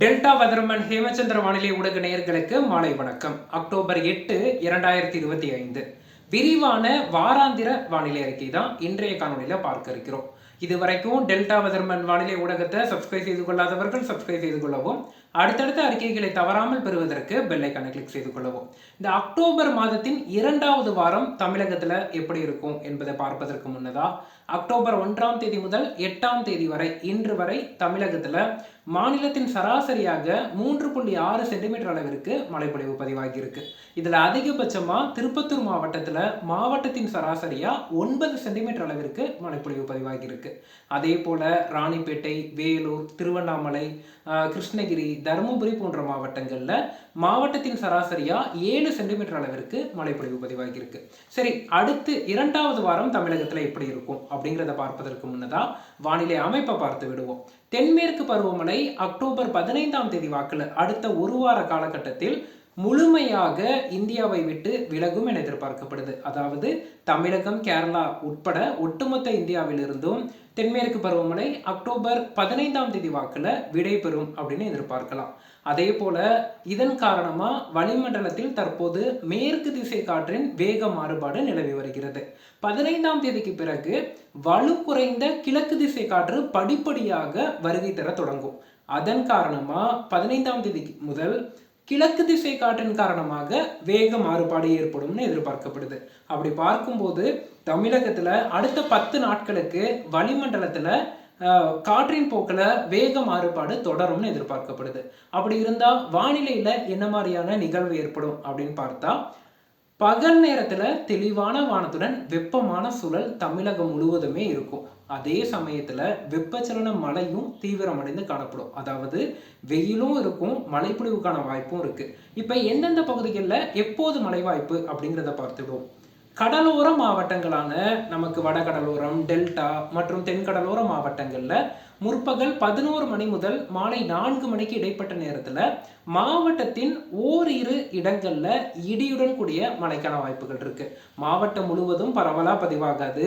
Delta weatherman Hemachandra வானிலை ஊடக நேயர்களுக்கு மாலை வணக்கம். அக்டோபர் எட்டு இரண்டாயிரத்தி இருபத்தி ஐந்து. விரிவான வாராந்திர வானிலை அறிக்கை தான் இன்றைய காணொலியில் பார்க்க இருக்கிறோம். இதுவரைக்கும் டெல்டா வதர்மன் வானிலை ஊடகத்தை சப்ஸ்கிரைப் செய்து கொள்ளாதவர்கள் சப்ஸ்கிரைப் செய்து கொள்ளவும் அடுத்தடுத்த அறிக்கைகளை தவறாமல் பெறுவதற்கு பெல்லைக்கான கிளிக் செய்து கொள்ளவும். இந்த அக்டோபர் மாதத்தின் இரண்டாவது வாரம் தமிழகத்தில் எப்படி இருக்கும் என்பதை பார்ப்பதற்கு முன்னதாக அக்டோபர் ஒன்றாம் தேதி முதல் எட்டாம் தேதி வரை இன்று வரை தமிழகத்தில் மாநிலத்தின் சராசரியாக மூன்று புள்ளி ஆறு சென்டிமீட்டர் அளவிற்கு மழைப்பொழிவு பதிவாகியிருக்கு. இதில் அதிகபட்சமாக திருப்பத்தூர் மாவட்டத்தில் மாவட்டத்தின் சராசரியாக ஒன்பது சென்டிமீட்டர் அளவிற்கு மழைப்பொழிவு பதிவாகியிருக்கு. அதே போல் ராணிப்பேட்டை வேலூர் திருவண்ணாமலை கிருஷ்ணகிரி தருமபுரி போன்ற மாவட்டங்களில் மாவட்டத்தின் சராசரியாக ஏழு சென்டிமீட்டர் அளவிற்கு மழைப்பொழிவு பதிவாகியிருக்கு. சரி அடுத்து இரண்டாவது வாரம் தமிழகத்தில் எப்படி இருக்கும் அப்படிங்கிறத பார்ப்பதற்கு முன்னதாக வானிலை அமைப்பை பார்த்து விடுவோம். தென்மேற்கு பருவமழை அக்டோபர் பதினைந்தாம் தேதி வாக்கில் அடுத்த ஒரு வார காலகட்டத்தில் முழுமையாக இந்தியாவை விட்டு விலகும் என எதிர்பார்க்கப்படுது. அதாவது தமிழகம் கேரளா உட்பட ஒட்டுமொத்த இந்தியாவிலிருந்தும் தென்மேற்கு பருவமழை அக்டோபர் பதினைந்தாம் தேதி வாக்கில் விடைபெறும் அப்படின்னு எதிர்பார்க்கலாம். அதே போல இதன் காரணமாக வளிமண்டலத்தில் தற்போது மேற்கு திசை காற்றின் வேக மாறுபாடு நிலவி வருகிறது. பதினைந்தாம் தேதிக்கு பிறகு வலு குறைந்த கிழக்கு திசை காற்று படிப்படியாக வருகை தர தொடங்கும். அதன் காரணமாக பதினைந்தாம் தேதி முதல் கிழக்கு திசை காற்றின் காரணமாக வேக மாறுபாடு ஏற்படும்னு எதிர்பார்க்கப்படுது. அப்படி பார்க்கும்போது தமிழகத்தில் அடுத்த பத்து நாட்களுக்கு வளிமண்டலத்தில் காற்றின் போக்கில் வேக மாறுபாடு தொடரும்னு எதிர்பார்க்கப்படுது. அப்படி இருந்தால் வானிலையில் என்ன மாதிரியான நிகழ்வு ஏற்படும் அப்படின்னு பார்த்தா பகல் நேரத்தில் தெளிவான வானத்துடன் வெப்பமான சூழல் தமிழகம் முழுவதுமே இருக்கும். அதே சமயத்தில் வெப்பச்சலன மழையும் தீவிரமடைந்து காணப்படும். அதாவது வெயிலும் இருக்கும் மழைப்பொழிவுக்கான வாய்ப்பும் இருக்குது இப்போ எந்தெந்த பகுதிகளில் எப்போது மழை வாய்ப்பு அப்படிங்கிறத பார்த்துடுவோம் கடலோர மாவட்டங்களான நமக்கு வடகடலோரம் டெல்டா மற்றும் தென்கடலோர மாவட்டங்களில் முற்பகல் பதினோரு மணி முதல் மாலை நான்கு மணிக்கு இடைப்பட்ட நேரத்தில் மாவட்டத்தின் ஓரிரு இடங்களில் இடியுடன் கூடிய மழைக்கான வாய்ப்புகள் இருக்கு. மாவட்டம் முழுவதும் பரவலாக பதிவாகாது.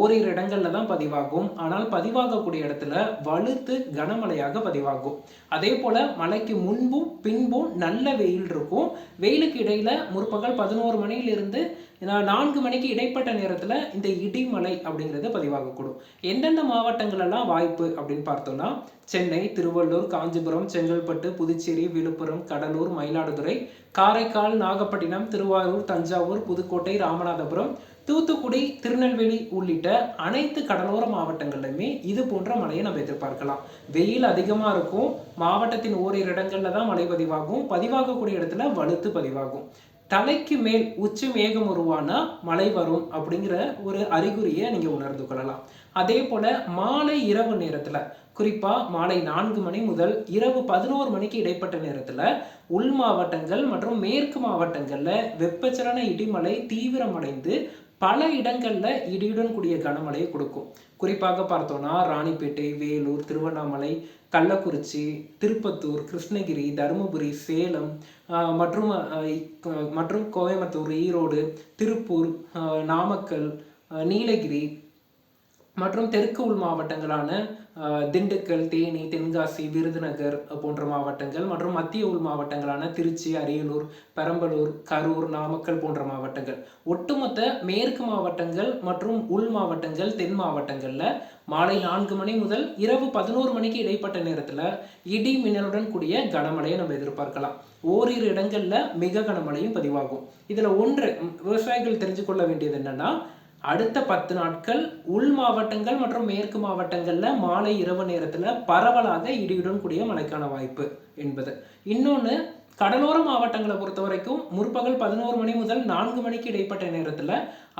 ஓரிரு இடங்களில் தான் பதிவாகும். ஆனால் பதிவாகக்கூடிய இடத்துல வலுத்து கனமழையாக பதிவாகும். அதே போல மழைக்கு முன்பும் பின்பும் நல்ல வெயில் இருக்கும். வெயிலுக்கு இடையில முற்பகல் பதினோரு மணியிலிருந்து நான்கு மணிக்கு இடைப்பட்ட நேரத்தில் இந்த இடிமலை அப்படிங்கிறது பதிவாகக்கூடும் எந்தெந்த மாவட்டங்களெல்லாம் வாய்ப்பு அப்படின்னு பார்த்தோம்னா சென்னை திருவள்ளூர் காஞ்சிபுரம் செங்கல்பட்டு புதுச்சேரி விழுப்புரம் கடலூர் மயிலாடுதுறை காரைக்கால் நாகப்பட்டினம் திருவாரூர் தஞ்சாவூர் புதுக்கோட்டை ராமநாதபுரம் தூத்துக்குடி திருநெல்வேலி உள்ளிட்ட அனைத்து கடலோர மாவட்டங்கள்லையுமே இது போன்ற மழையை நம்ம எதிர்பார்க்கலாம். வெயில் அதிகமாக இருக்கும். மாவட்டத்தின் ஓரிரு இடங்கள்ல தான் மழை பதிவாகும். பதிவாகக்கூடிய இடத்துல வலுத்து பதிவாகும். தலைக்கு மேல் உச்சி மேகம் உருவானா மழை வரும் அப்படிங்கிற ஒரு அறிகுறியை நீங்க உணர்ந்து கொள்ளலாம். அதே போல மாலை இரவு நேரத்துல குறிப்பா மாலை நான்கு மணி முதல் இரவு பதினோரு மணிக்கு இடைப்பட்ட நேரத்துல உள் மாவட்டங்கள் மற்றும் மேற்கு மாவட்டங்கள்ல வெப்பச்சலன இடிமலை தீவிரமடைந்து பல இடங்களில் இடியுடன் கூடிய கனமழையை கொடுக்கும். குறிப்பாக பார்த்தோன்னா ராணிப்பேட்டை வேலூர் திருவண்ணாமலை கள்ளக்குறிச்சி திருப்பத்தூர் கிருஷ்ணகிரி தருமபுரி சேலம் மற்றும் மற்றும் கோயம்புத்தூர் ஈரோடு திருப்பூர் நாமக்கல் நீலகிரி மற்றும் தெற்கு உள் மாவட்டங்களான திண்டுக்கல் தேனி தென்காசி விருதுநகர் போன்ற மாவட்டங்கள் மற்றும் மத்திய உள் மாவட்டங்களான திருச்சி அரியலூர் பெரம்பலூர் கரூர் நாமக்கல் போன்ற மாவட்டங்கள். ஒட்டுமொத்த மேற்கு மாவட்டங்கள் மற்றும் உள் மாவட்டங்கள் தென் மாவட்டங்களில் மாலை நான்கு மணி முதல் இரவு பதினோரு மணிக்கு இடைப்பட்ட நேரத்தில் இடி மின்னலுடன் கூடிய கனமழையை நம்ம எதிர்பார்க்கலாம். ஓரிரு இடங்களில் மிக கனமழையும் பதிவாகும். இதில் ஒன்று விவசாயிகள் தெரிஞ்சு கொள்ள வேண்டியது என்னென்னா அடுத்த பத்து நாட்கள் உள் மாவட்டங்கள் மற்றும் மேற்கு மாவட்டங்களில் மாலை இரவு நேரத்தில் பரவலாக இடியுடன் கூடிய மழைக்கான வாய்ப்பு என்பது. இன்னொன்று கடலோர மாவட்டங்களை பொறுத்த வரைக்கும் முற்பகல் பதினோரு மணி முதல் நான்கு மணிக்கு இடைப்பட்ட நேரத்தில்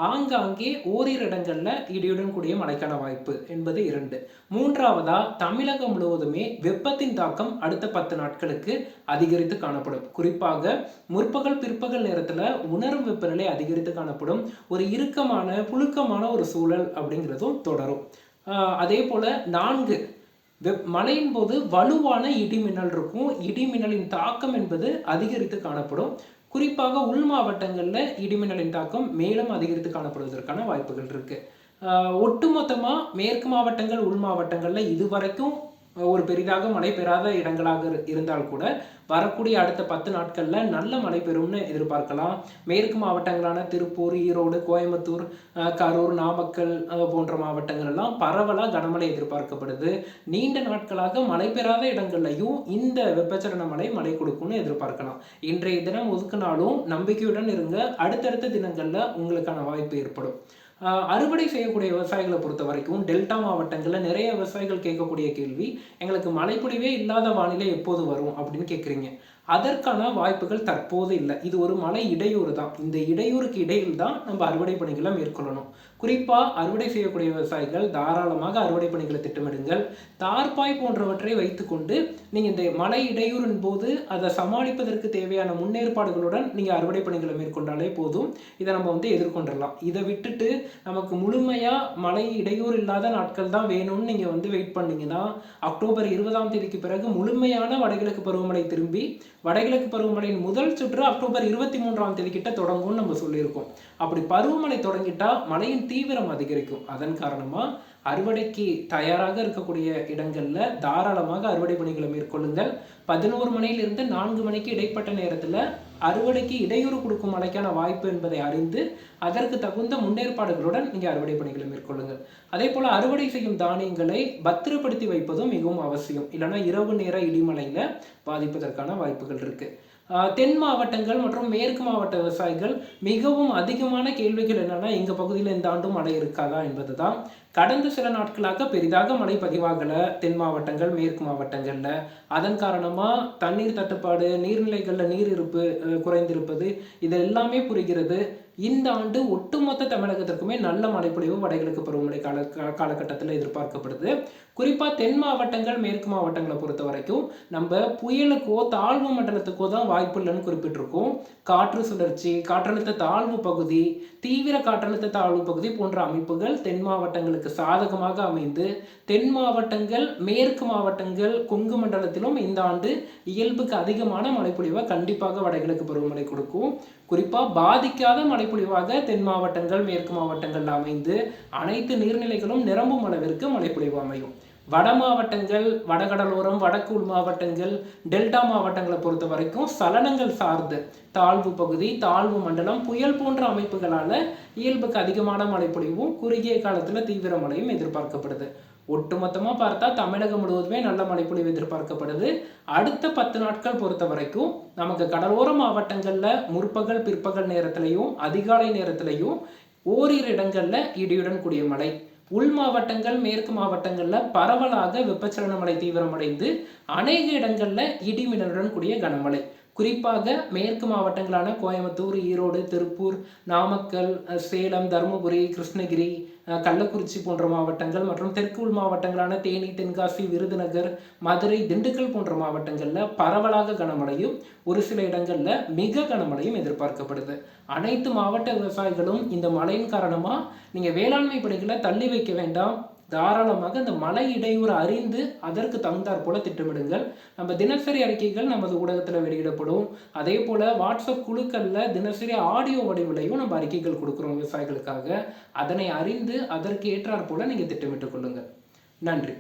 ஆங்காங்கே ஓரிரு இடங்களில் இடியுடன் கூடிய மழைக்கான வாய்ப்பு என்பது இரண்டு. மூன்றாவதா தமிழகம் முழுவதுமே வெப்பத்தின் தாக்கம் அடுத்த பத்து நாட்களுக்கு அதிகரித்து காணப்படும். குறிப்பாக முற்பகல் பிற்பகல் நேரத்தில் உணரும் வெப்பநிலை அதிகரித்து காணப்படும். ஒரு இறுக்கமான புழுக்கமான ஒரு சூழல் அப்படிங்கிறதும் தொடரும். அதே போல நான்கு வெப் மழையின் போது வலுவான இடிமின்னல் இருக்கும். இடிமின்னலின் தாக்கம் என்பது அதிகரித்து காணப்படும். குறிப்பாக உள் மாவட்டங்களில் இடிமின்னலின் தாக்கம் மேலும் அதிகரித்து காணப்படுவதற்கான வாய்ப்புகள் இருக்குது ஒட்டுமொத்தமாக மேற்கு மாவட்டங்கள் உள் மாவட்டங்களில் இதுவரைக்கும் ஒரு பெரிதாக மழை பெறாத இடங்களாக இரு- இருந்தால் கூட வரக்கூடிய அடுத்த பத்து நாட்களில் நல்ல மழை பெறும்னு எதிர்பார்க்கலாம். மேற்கு மாவட்டங்களான திருப்பூர் ஈரோடு கோயம்புத்தூர் கரூர் நாமக்கல் போன்ற மாவட்டங்கள் எல்லாம் பரவலாக கனமழை எதிர்பார்க்கப்படுது. நீண்ட நாட்களாக மழை பெறாத இடங்கள்லையும் இந்த வெப்பச்சலன மழை மழை கொடுக்கும்னு எதிர்பார்க்கலாம். இன்றைய தினம் ஒதுக்குனாலும் நம்பிக்கையுடன் இருங்க. அடுத்தடுத்த தினங்களில் உங்களுக்கான வாய்ப்பு ஏற்படும். அறுவடை செய்யக்கூடிய விவசாயிகளை பொறுத்த வரைக்கும் டெல்டா மாவட்டங்களில் நிறைய விவசாயிகள் கேட்கக்கூடிய கேள்வி எங்களுக்கு மழைப்பொழிவே இல்லாத வானிலை எப்போது வரும் அப்படின்னு கேட்குறீங்க அதற்கான வாய்ப்புகள் தற்போது இல்லை. இது ஒரு மலை இடையூறு தான். இந்த இடையூறுக்கு இடையில் தான் நம்ம அறுவடை பணிகளை மேற்கொள்ளணும். குறிப்பாக அறுவடை செய்யக்கூடிய விவசாயிகள் தாராளமாக அறுவடை பணிகளை திட்டமிடுங்கள். தார்பாய் போன்றவற்றை வைத்துக்கொண்டு நீங்கள் இந்த மலை இடையூறின் போது அதை சமாளிப்பதற்கு தேவையான முன்னேற்பாடுகளுடன் நீங்கள் அறுவடை பணிகளை மேற்கொண்டாலே போதும். இதை நம்ம வந்து எதிர்கொண்டுடலாம் இதை விட்டுட்டு நமக்கு முழுமையாக மலை இடையூறு இல்லாத நாட்கள் தான் வேணும்னு நீங்கள் வந்து வெயிட் பண்ணீங்கன்னா அக்டோபர் இருபதாம் தேதிக்கு பிறகு முழுமையான வடகிழக்கு பருவமழை திரும்பி வடகிழக்கு பருவமழையின் முதல் சுற்று அக்டோபர் இருபத்தி மூன்றாம் தேதி கிட்ட தொடங்கும்னு நம்ம சொல்லியிருக்கோம். அப்படி பருவமழை தொடங்கிட்டா மழையின் தீவிரம் அதிகரிக்கும். அதன் காரணமாக அறுவடைக்கு தயாராக இருக்கக்கூடிய இடங்களில் தாராளமாக அறுவடை பணிகளை மேற்கொள்ளுங்கள். பதினோரு மணியிலிருந்து நான்கு மணிக்கு இடைப்பட்ட நேரத்தில் அறுவடைக்கு இடையூறு கொடுக்கும் மழைக்கான வாய்ப்பு என்பதை அறிந்து அதற்கு தகுந்த முன்னேற்பாடுகளுடன் நீங்கள் அறுவடை பணிகளை மேற்கொள்ளுங்கள். அதே போல் அறுவடை செய்யும் தானியங்களை பத்திரப்படுத்தி வைப்பதும் மிகவும் அவசியம். இல்லைன்னா இரவு நேர இடிமலையில் பாதிப்பதற்கான வாய்ப்புகள் இருக்கு. தென் மாவட்டங்கள் மற்றும் மேற்கு மாவட்ட விவசாயிகள் மிகவும் அதிகமான கேள்விகள் என்னென்னா எங்கள் பகுதியில் இந்த ஆண்டும் மழை இருக்காதா? என்பதுதான். கடந்த சில நாட்களாக பெரிதாக மழை பதிவாகலை. தென் மாவட்டங்கள் மேற்கு மாவட்டங்களில். அதன் காரணமாக தண்ணீர் தட்டுப்பாடு நீர்நிலைகளில் நீர் இருப்பு குறைந்திருப்பது இது எல்லாமே புரிகிறது. இந்த ஆண்டு ஒட்டுமொத்த தமிழகத்திற்குமே நல்ல மழைப்பொழிவு வடகிழக்கு பருவமழை கால காலகட்டத்தில் எதிர்பார்க்கப்படுது. குறிப்பாக தென் மாவட்டங்கள் மேற்கு மாவட்டங்களை பொறுத்த வரைக்கும் நம்ம புயலுக்கோ தாழ்வு மண்டலத்துக்கோ தான் வாய்ப்பு இல்லைன்னு குறிப்பிட்டிருக்கோம். காற்று சுழற்சி காற்றழுத்த தாழ்வு பகுதி தீவிர காற்றழுத்த தாழ்வு பகுதி போன்ற அமைப்புகள் தென் மாவட்டங்களுக்கு சாதகமாக அமைந்து தென் மாவட்டங்கள் மேற்கு மாவட்டங்கள் கொங்கு மண்டலத்திலும் இந்த ஆண்டு இயல்புக்கு அதிகமான மழைப்பொழிவை கண்டிப்பாக வடகிழக்கு பருவமழை கொடுக்கும். குறிப்பாக பாதிக்காத மழைப்பொழிவாக தென் மாவட்டங்கள் மேற்கு மாவட்டங்கள் அமைந்து அனைத்து நீர்நிலைகளும் நிரம்பும் அளவிற்கு மழைப்பொழிவு அமையும். வட மாவட்டங்கள் வடகடலோரம் வடக்கு உள் மாவட்டங்கள் டெல்டா மாவட்டங்களை பொறுத்த வரைக்கும் சலனங்கள் சார்ந்து தாழ்வு பகுதி தாழ்வு மண்டலம் புயல் போன்ற அமைப்புகளால் இயல்புக்கு அதிகமான மழைப்பொழிவும் குறுகிய காலத்தில் தீவிர மழையும் எதிர்பார்க்கப்படுது. ஒட்டுமொத்தமாக பார்த்தா தமிழகம் முழுவதுமே நல்ல மழைப்பொழிவு எதிர்பார்க்கப்படுது. அடுத்த பத்து நாட்கள் பொறுத்த வரைக்கும் நமக்கு கடலோர மாவட்டங்களில் முற்பகல் பிற்பகல் நேரத்திலையும் அதிகாலை நேரத்திலையும் ஓரிரு இடங்களில் இடியுடன் கூடிய மழை. உள் மாவட்டங்கள் மேற்கு மாவட்டங்களில் பரவலாக வெப்பச்சலன மழை தீவிரமடைந்து அநேக இடங்களில் இடிமின்னலுடன் கூடிய கனமழை. குறிப்பாக மேற்கு மாவட்டங்களான கோயம்புத்தூர் ஈரோடு திருப்பூர் நாமக்கல் சேலம் தருமபுரி கிருஷ்ணகிரி கள்ளக்குறிச்சி போன்ற மாவட்டங்கள் மற்றும் தெற்கு உள் மாவட்டங்களான தேனி தென்காசி விருதுநகர் மதுரை திண்டுக்கல் போன்ற மாவட்டங்களில் பரவலாக கனமழையும் ஒரு சில இடங்களில் மிக கனமழையும் எதிர்பார்க்கப்படுது. அனைத்து மாவட்ட விவசாயிகளும் இந்த மழையின் காரணமாக நீங்கள் வேளாண்மை பணிகளை தள்ளி வைக்க வேண்டாம். தாராளமாக இந்த மலை இடையூறு அறிந்து அதற்கு தகுந்தாற் போல திட்டமிடுங்கள். நம்ம தினசரி அறிக்கைகள் நமது ஊடகத்தில் வெளியிடப்படும். அதே போல வாட்ஸ்அப் குழுக்களில் தினசரி ஆடியோ வடிவிலையும் நம்ம அறிக்கைகள் கொடுக்குறோம் விவசாயிகளுக்காக. அதனை அறிந்து அதற்கு ஏற்றாற் போல நீங்கள் திட்டமிட்டுக் கொள்ளுங்கள். நன்றி.